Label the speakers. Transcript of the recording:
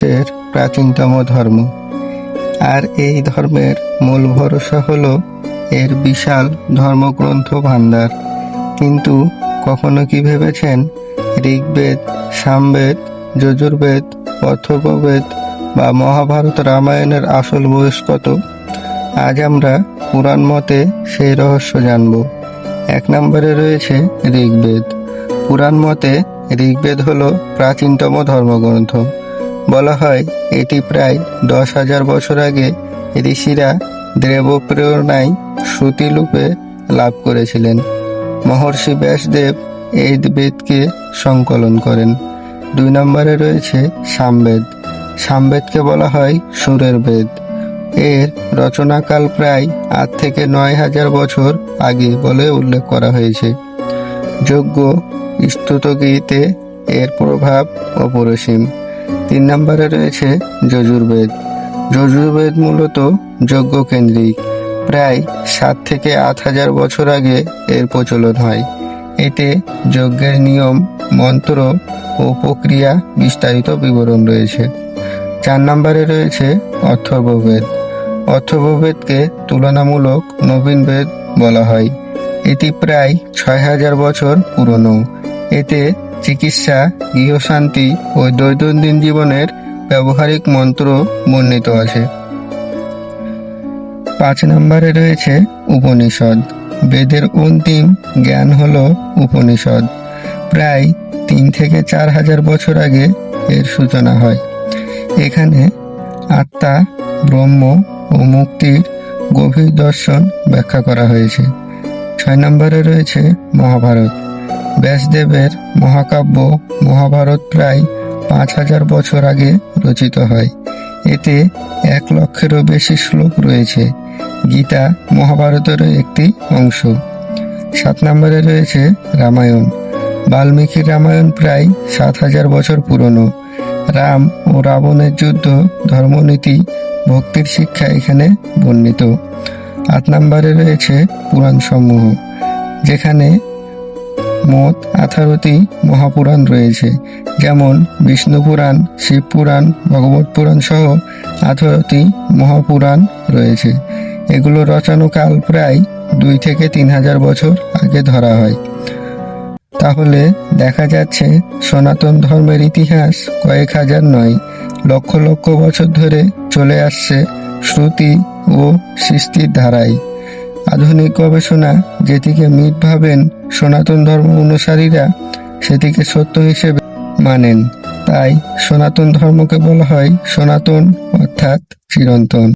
Speaker 1: এর প্রাচীনতম ধর্ম। আর এই ধর্মের মূল ভরসা হল এর বিশাল ধর্মগ্রন্থ ভাণ্ডার কিন্তু কখনো কি ভেবেছেন ঋগ্বেদ, সামবেদ, যজুর্বেদ, অথর্ববেদ বা মহাভারত রামায়ণের আসল বয়স কত? আজ আমরা পুরাণ মতে সেই রহস্য জানব। এক নম্বরে রয়েছে ঋগ্বেদ। পুরাণ মতে ঋগ্বেদ হল প্রাচীনতম ধর্মগ্রন্থ। বলা হয়, এটি প্রায় দশ হাজার বছর আগে ঋষিরা দেব প্রেরণায় শ্রুতিলূপে লাভ করেছিলেন। মহর্ষি ব্যাসদেব এই বেদকে সংকলন করেন। দুই নম্বরে রয়েছে সামবেদ। সামবেদকে বলা হয় সুরের বেদ। এর রচনাকাল প্রায় আট থেকে নয় হাজার বছর আগে বলে উল্লেখ করা হয়েছে। যজ্ঞ স্তুতগীতে এর প্রভাব অপরিসীম। তিন নম্বরে রয়েছে যজুর্বেদ। যজুর্বেদ মূলত যজ্ঞ কেন্দ্রিক। প্রায় সাত থেকে আট হাজার বছর আগে এর প্রচলন হয়। এতে যজ্ঞের নিয়ম, মন্ত্র ও প্রক্রিয়া বিস্তারিত বিবরণ রয়েছে। চার নম্বরে রয়েছে অথর্ববেদ। অথর্ববেদকে তুলনামূলক নবীন বেদ বলা হয়। এটি প্রায় ছয় হাজার বছর পুরনো। এতে চিকিৎসা, গৃহশান্তি ও দৈনন্দিন জীবনের ব্যবহারিক মন্ত্র বর্ণিত আছে। পাঁচ নম্বরে রয়েছে উপনিষদ। বেদের অন্তিম জ্ঞান হল উপনিষদ। প্রায় তিন থেকে চার হাজার বছর আগে এর সূচনা হয়। এখানে আত্মা, ব্রহ্ম ও মুক্তির গভীর দর্শন ব্যাখ্যা করা হয়েছে। ছয় নম্বরে রয়েছে মহাভারত। ব্যাসদেবের মহাকাব্য মহাভারত প্রায় পাঁচ হাজার বছর আগে রচিত হয়। এতে এক লক্ষেরও বেশি শ্লোক রয়েছে। গীতা মহাভারতেরও একটি অংশ। সাত নম্বরে রয়েছে রামায়ণ। বাল্মীকির রামায়ণ প্রায় সাত হাজার বছর পুরনো। রাম ও রাবণের যুদ্ধ, ধর্মনীতি, ভক্তির শিক্ষা এখানে বর্ণিত। আট নম্বরে রয়েছে পুরাণ সমূহ যেখানে মোট আঠারোটি মহাপুরাণ রয়েছে, যেমন বিষ্ণু পুরাণ, শিব পুরাণ, ভগবত পুরাণ সহ আঠারোটি মহাপুরাণ রয়েছে। এগুলো রচনাকাল প্রায় দুই থেকে তিন হাজার বছর আগে ধরা হয়। তাহলে দেখা যাচ্ছে সনাতন ধর্মের ইতিহাস কয়েক হাজার নয়, লক্ষ লক্ষ বছর ধরে চলে আসছে শ্রুতি ও সৃষ্টির ধারায়। আধুনিক গবেষণা যেটিকে মিথ ভাবেন সনাতন ধর্ম অনুসারীরা, সেটিকে সত্য হিসেবে মানেন। তাই সনাতন ধর্মকে বলা হয় সনাতন, অর্থাৎ চিরন্তন।